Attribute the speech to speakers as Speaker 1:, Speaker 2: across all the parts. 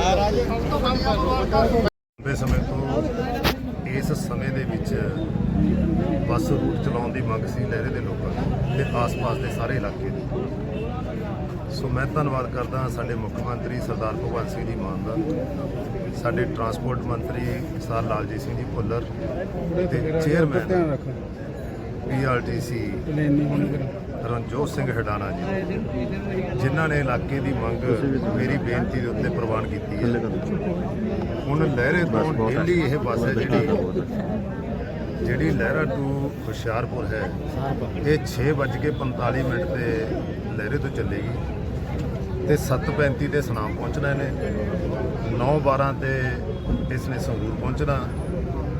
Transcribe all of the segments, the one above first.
Speaker 1: আর আজ কত কাম ਦੇ ਵਿੱਚ ਬੱਸ ਰੂਟ ਚਲਾਉਣ ਦੀ ਮੰਗ ਸੀ ਲਹਿਰੇ ਦੇ ਲੋਕਾਂ ਦੀ ਤੇ ਆਸ-ਪਾਸ ਦੇ ਸਾਰੇ ਇਲਾਕੇ ਦੀ ਸੋ ਮੈਂ ਧੰਨਵਾਦ ਕਰਦਾ ਹਾਂ ਸਾਡੇ ਮੁੱਖ ਮੰਤਰੀ ਸਰਦਾਰ ਭਗਵੰਤ ਸਿੰਘ ਜੀ ਮਾਨ ਦਾ, ਸਾਡੇ ਟਰਾਂਸਪੋਰਟ ਮੰਤਰੀ ਸਰ ਲਾਲਜੀਤ ਸਿੰਘ ਜੀ ਭੁੱਲਰ ਤੇ ਚੇਅਰਮੈਨ ਪੀਆਰਟੀਸੀ ਰਣਜੋਤ ਸਿੰਘ ਹਡਾਣਾ ਜੀ ਜਿਨ੍ਹਾਂ ਨੇ ਇਲਾਕੇ ਦੀ ਮੰਗ ਮੇਰੀ ਬੇਨਤੀ ਦੇ ਉੱਤੇ ਪ੍ਰਵਾਨ ਕੀਤੀ ਹੈ। ਹੁਣ ਲਹਿਰੇ ਤੋਂ ਡੇਲੀ ਇਹ ਬੱਸ ਹੈ ਜਿਹੜੀ ਜਿਹੜੀ ਲਹਿਰਾ ਟੂ ਹੁਸ਼ਿਆਰਪੁਰ ਹੈ ਇਹ 6:45 ਮਿੰਟ ਤੇ ਲਹਿਰੇ ਤੋਂ ਚੱਲੇਗੀ। ਤੇ 7:35 ਤੇ ਸੁਨਾਮ ਪਹੁੰਚਣਾ ਇਹਨੇ। 9:12 ਤੇ ਇਸ ਨੇ ਸੰਗਰੂਰ ਪਹੁੰਚਣਾ।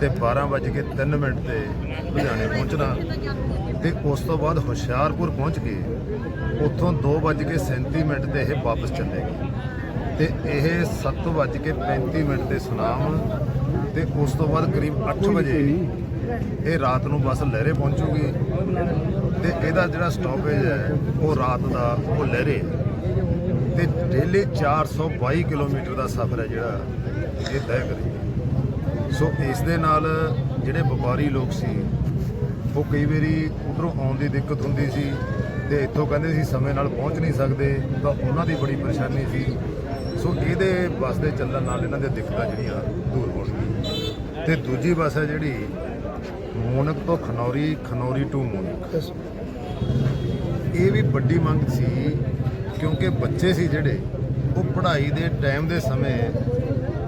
Speaker 1: ਤੇ 12:03 ਮਿੰਟ ਤੇ ਲੁਧਿਆਣੇ ਪਹੁੰਚਣਾ। ਤੇ ਉਸ ਤੋਂ ਬਾਅਦ ਹੁਸ਼ਿਆਰਪੁਰ ਪਹੁੰਚ ਕੇ ਉੱਥੋਂ 2:37 ਮਿੰਟ ਤੇ ਇਹ ਵਾਪਸ ਚੱਲੇਗੀ ਤੇ ਇਹ 7:35 ਮਿੰਟ ਤੇ ਸੁਨਾਮ ਤੇ ਉਸ ਤੋਂ ਬਾਅਦ ਕਰੀਬ 8 ਵਜੇ ਇਹ ਰਾਤ ਨੂੰ ਬੱਸ ਲਹਿਰੇ ਪਹੁੰਚੂਗੀ। ਤੇ ਇਹਦਾ ਜਿਹੜਾ ਸਟਾਪੇਜ ਹੈ ਉਹ ਰਾਤ ਦਾ ਉਹ ਲਹਿਰੇ। ਤੇ ਡੇਲੀ 422 ਕਿਲੋਮੀਟਰ ਦਾ ਸਫ਼ਰ ਹੈ ਜਿਹੜਾ ਇਹ ਤੈਅ ਕਰੇਗੀ ਸੋ ਇਸ ਦੇ ਨਾਲ ਜਿਹੜੇ ਵਪਾਰੀ ਲੋਕ ਸੀ ਉਹ ਕਈ ਵਾਰੀ ਉਧਰੋਂ ਆਉਣ ਦੀ ਦਿੱਕਤ ਹੁੰਦੀ ਸੀ ਤੇ ਇੱਥੋਂ ਕਹਿੰਦੇ ਸੀ ਸਮੇਂ ਨਾਲ ਪਹੁੰਚ ਨਹੀਂ ਸਕਦੇ ਤਾਂ ਉਹਨਾਂ ਦੀ ਬੜੀ ਪਰੇਸ਼ਾਨੀ ਸੀ। ਸੋ ਇਹਦੇ ਬੱਸ ਦੇ ਚੱਲਣ ਨਾਲ ਇਹਨਾਂ ਦੀਆਂ ਦਿੱਕਤਾਂ ਜਿਹੜੀਆਂ ਦੂਰ ਹੋਣਗੀਆਂ ਤੇ ਦੂਜੀ ਬੱਸ ਹੈ ਜਿਹੜੀ ਮੋਨਕ ਤੋਂ ਖਨੌਰੀ ਖਨੌਰੀ ਟੂ ਮੋਨਕ। ਇਹ ਵੀ ਵੱਡੀ ਮੰਗ ਸੀ ਕਿਉਂਕਿ ਬੱਚੇ ਸੀ ਜਿਹੜੇ ਉਹ ਪੜ੍ਹਾਈ ਦੇ ਟਾਈਮ ਦੇ ਸਮੇਂ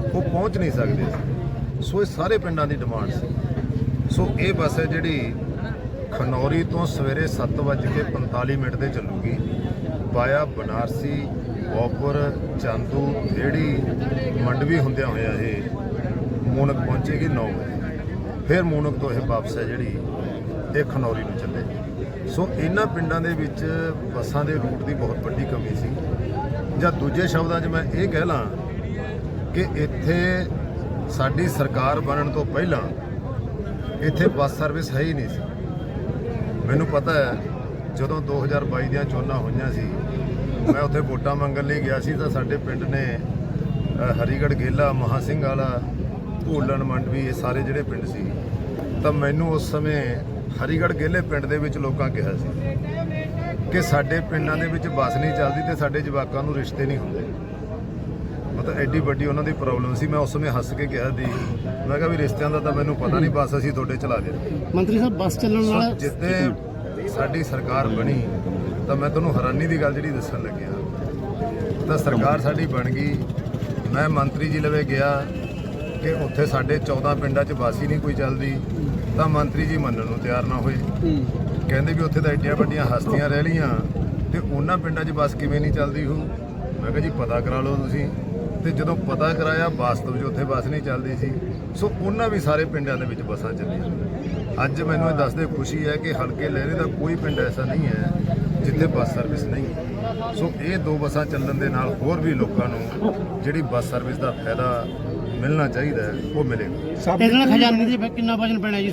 Speaker 1: ਉਹ ਪਹੁੰਚ ਨਹੀਂ ਸਕਦੇ ਸੀ। ਸੋ ਇਹ ਸਾਰੇ ਪਿੰਡਾਂ ਦੀ ਡਿਮਾਂਡ ਸੀ। ਸੋ ਇਹ ਬੱਸ ਹੈ ਜਿਹੜੀ ਖਨੌਰੀ ਤੋਂ ਸਵੇਰੇ 7:45 ਮਿੰਟ ਤੇ ਚੱਲੂਗੀ। ਵਾਇਆ ਬਨਾਰਸੀ, ਬੋਪੁਰ, ਚਾਂਦੂ ਜਿਹੜੀ ਮੰਡਵੀ ਹੁੰਦਿਆਂ ਹੋਇਆ ਇਹ ਮੋਨਕ ਪਹੁੰਚੇਗੀ 9 ਵਜੇ। ਫਿਰ ਮੋਨਕ ਤੋਂ ਇਹ ਵਾਪਸ ਹੈ ਜਿਹੜੀ ਇਹ ਖਨੌਰੀ ਨੂੰ ਚੱਲੇਗੀ ਸੋ ਇਹਨਾਂ ਪਿੰਡਾਂ ਦੇ ਵਿੱਚ ਬੱਸਾਂ ਦੇ ਰੂਟ ਦੀ ਬਹੁਤ ਵੱਡੀ ਕਮੀ ਸੀ। ਜਾਂ ਦੂਜੇ ਸ਼ਬਦਾਂ 'ਚ ਮੈਂ ਇਹ ਕਹਿ ਲਾਂ ਕਿ ਇੱਥੇ ਸਾਡੀ ਸਰਕਾਰ ਬਣਨ ਤੋਂ ਪਹਿਲਾਂ ਇੱਥੇ ਬੱਸ ਸਰਵਿਸ ਹੈ ਹੀ ਨਹੀਂ ਸੀ। ਮੈਨੂੰ ਪਤਾ ਹੈ ਜਦੋਂ 2022 ਦੀਆਂ ਚੋਣਾਂ ਹੋਈਆਂ ਸੀ ਮੈਂ ਉੱਥੇ ਵੋਟਾਂ ਮੰਗਣ ਲਈ ਗਿਆ ਸੀ ਤਾਂ ਸਾਡੇ ਪਿੰਡ ਨੇ ਅ, ਹਰੀਗੜ੍ਹ ਗੇਲਾ ਮਹਾ ਸਿੰਘ ਵਾਲਾ ਭੂਲਣ ਮੰਡਵੀ ਇਹ ਸਾਰੇ ਜਿਹੜੇ ਪਿੰਡ ਸੀ ਤਾਂ ਮੈਨੂੰ ਉਸ ਸਮੇਂ ਹਰੀਗੜ੍ਹ ਗੇਲੇ ਪਿੰਡ ਦੇ ਵਿੱਚ ਲੋਕਾਂ ਕਿਹਾ ਸੀ ਕਿ ਸਾਡੇ ਪਿੰਡਾਂ ਦੇ ਵਿੱਚ ਬੱਸ ਨਹੀਂ ਚੱਲਦੀ ਤੇ ਸਾਡੇ ਜਵਾਕਾਂ ਨੂੰ ਰਿਸ਼ਤੇ ਨਹੀਂ ਹੁੰਦੇ। ਮਤਲਬ ਐਡੀ ਵੱਡੀ ਉਹਨਾਂ ਦੀ ਪ੍ਰੋਬਲਮ ਸੀ ਮੈਂ ਉਸ ਸਮੇਂ ਹੱਸ ਕੇ ਕਿਹਾ ਸੀ। ਮੈਂ ਕਿਹਾ ਵੀ ਰਿਸ਼ਤਿਆਂ ਦਾ ਤਾਂ ਮੈਨੂੰ ਪਤਾ ਨਹੀਂ ਬੱਸ ਅਸੀਂ ਤੁਹਾਡੇ ਚਲਾ ਦੇ
Speaker 2: ਮੰਤਰੀ ਸਾਹਿਬ ਬੱਸ ਚੱਲਣ ਨਾਲ
Speaker 1: ਜਿੱਤੇ ਸਾਡੀ ਸਰਕਾਰ ਬਣੀ ਤਾਂ ਮੈਂ ਤੁਹਾਨੂੰ ਹੈਰਾਨੀ ਦੀ ਗੱਲ ਜਿਹੜੀ ਦੱਸਣ ਲੱਗਿਆ। ਤਾਂ ਸਰਕਾਰ ਸਾਡੀ ਬਣ ਗਈ। ਮੈਂ ਮੰਤਰੀ ਜੀ ਲਵੇ ਗਿਆ ਕਿ ਉੱਥੇ ਸਾਡੇ 14 ਪਿੰਡਾਂ 'ਚ ਬੱਸ ਹੀ ਨਹੀਂ ਕੋਈ ਚੱਲਦੀ ਤਾਂ ਮੰਤਰੀ ਜੀ ਮੰਨਣ ਨੂੰ ਤਿਆਰ ਨਾ ਹੋਏ। ਕਹਿੰਦੇ ਵੀ ਉੱਥੇ ਤਾਂ ਐਡੀਆਂ ਵੱਡੀਆਂ ਹਸਤੀਆਂ ਰਹਿ ਲੀਆਂ ਤੇ ਉਹਨਾਂ ਪਿੰਡਾਂ 'ਚ ਬੱਸ ਕਿਵੇਂ ਨਹੀਂ ਚੱਲਦੀ ਹੋ? ਮੈਂ ਕਿਹਾ ਜੀ ਪਤਾ ਕਰਾ ਲਓ ਤੁਸੀਂ। ਤੇ ਜਦੋਂ ਪਤਾ ਕਰਾਇਆ ਵਾਸਤਵ 'ਚ ਉੱਥੇ ਬੱਸ ਨਹੀਂ ਚੱਲਦੀ ਸੀ। ਸੋ ਉਹਨਾਂ ਵੀ ਸਾਰੇ ਪਿੰਡਾਂ ਦੇ ਵਿੱਚ ਬੱਸਾਂ ਚੱਲੀਆਂ ਅੱਜ ਮੈਨੂੰ ਇਹ ਦੱਸਦੇ ਖੁਸ਼ੀ ਹੈ ਕਿ ਹਲਕੇ ਲਹਿਰੇ ਦਾ ਕੋਈ ਪਿੰਡ ਐਸਾ ਨਹੀਂ ਹੈ ਜਿੱਥੇ ਬੱਸ ਸਰਵਿਸ ਨਹੀਂ। ਸੋ ਇਹ ਦੋ ਬੱਸਾਂ ਚੱਲਣ ਦੇ ਨਾਲ ਹੋਰ ਵੀ ਲੋਕਾਂ ਨੂੰ ਜਿਹੜੀ ਬੱਸ ਸਰਵਿਸ ਦਾ ਫਾਇਦਾ ਮਿਲਣਾ ਚਾਹੀਦਾ ਹੈ ਉਹ ਮਿਲੇਗਾ।
Speaker 2: ਇਹਦੇ ਨਾਲ ਖਜ਼ਾਨੇ ਦੀ ਕਿੰਨਾ ਵਜਨ ਪੈਣਾ ਜੀ?